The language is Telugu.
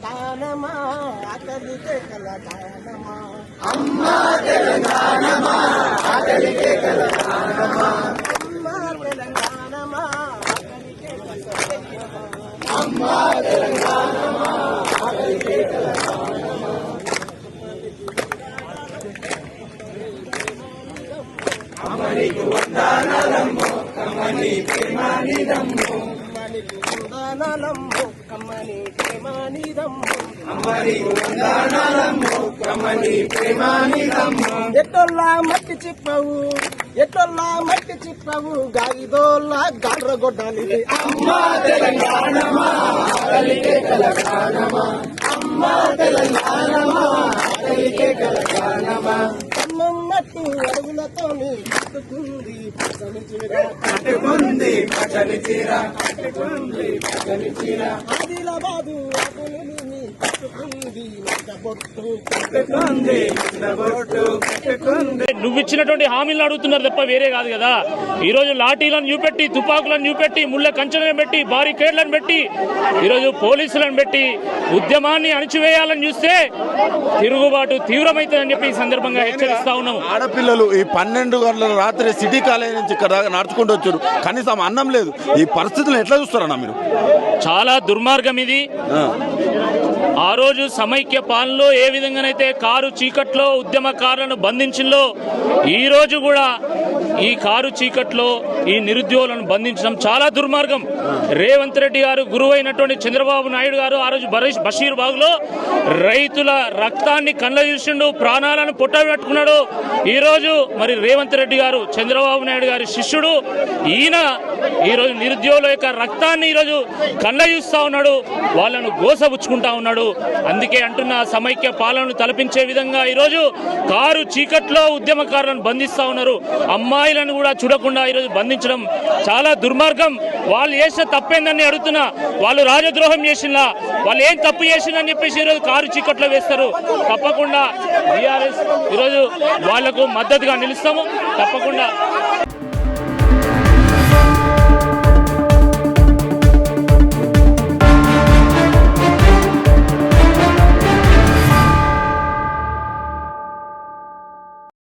తెలంగాణమా ఆకలికే కలగానమా అమ్మా తెలంగాణమా ఆకలికే కలగానమా కమ్మనికి వందనాలమ్మో కమ్మని ప్రేమానిదమ్మో ఎట్టొల్లా మట్టి చిప్పవు ఎట్టొల్లా మట్టి చిప్పవు. గాలిదోల్లా గాడ్ర గొడ్డాలి అమ్మా తెలంగాణమా. కట్టుకుంది పచ్చని చీర. ఆదిలాబాదు ఆకులని కట్టుకుంది నచ్చబొట్టు నువ్వు ఇచ్చినటువంటి హామీలను అడుగుతున్నారు తప్ప వేరే కాదు కదా. ఈ రోజు లాఠీలను చూపెట్టి తుపాకులను చూపెట్టి ముళ్ళ కంచెలను పెట్టి బారికేడ్లను పెట్టి ఈరోజు పోలీసులను పెట్టి ఉద్యమాన్ని అణిచివేయాలని చూస్తే తిరుగుబాటు తీవ్రమైతుందని చెప్పి ఈ సందర్భంగా హెచ్చరిస్తా ఉన్నాము. ఆడపిల్లలు ఈ పన్నెండు గంటల రాత్రి సిటీ కాలేజ్ నుంచి ఇక్కడ దాకా నడుచుకుంటూ వచ్చారు. కనీసం అన్నం లేదు. ఈ పరిస్థితులను ఎట్లా చూస్తారన్నా మీరు? చాలా దుర్మార్గం ఇది. ఆ. రోజు సమైక్య పాలనలో ఏ విధంగానైతే కారు చీకట్లో ఉద్యమకారులను బంధించిందో ఈ రోజు కూడా ఈ కారు చీకట్లో ఈ నిరుద్యోగులను బంధించడం చాలా దుర్మార్గం. రేవంత్ రెడ్డి గారు గురువైనటువంటి చంద్రబాబు నాయుడు గారు ఆ రోజు బషీర్ బాగ్లో రైతుల రక్తాన్ని కళ్ళ చూసిండు ప్రాణాలను పుట్టబెట్టుకున్నాడు ఈ రోజు మరి రేవంత్ రెడ్డి గారు చంద్రబాబు నాయుడు గారి శిష్యుడు ఈయన ఈ రోజు నిరుద్యోగుల యొక్క రక్తాన్ని ఈరోజు కళ్ళ చూస్తా ఉన్నాడు వాళ్ళను గోసబుచ్చుకుంటా ఉన్నాడు. అందుకే అంటున్న సమైక్య పాలనను తలపించే విధంగా ఈరోజు కారు చీకట్లో ఉద్యమకారులను బంధిస్తా ఉన్నారు. అమ్మాయిలను కూడా చూడకుండా ఈరోజు బంధించడం చాలా దుర్మార్గం. వాళ్ళు చేసిన తప్పేందని అడుగుతున్నా వాళ్ళు రాజద్రోహం చేసినా వాళ్ళు ఏం తప్పు చేసిందని చెప్పేసి ఈరోజు కారు చీకట్లో వేస్తారు. తప్పకుండా బీఆర్ఎస్ ఈరోజు వాళ్ళకు మద్దతుగా నిలుస్తాము. తప్పకుండా.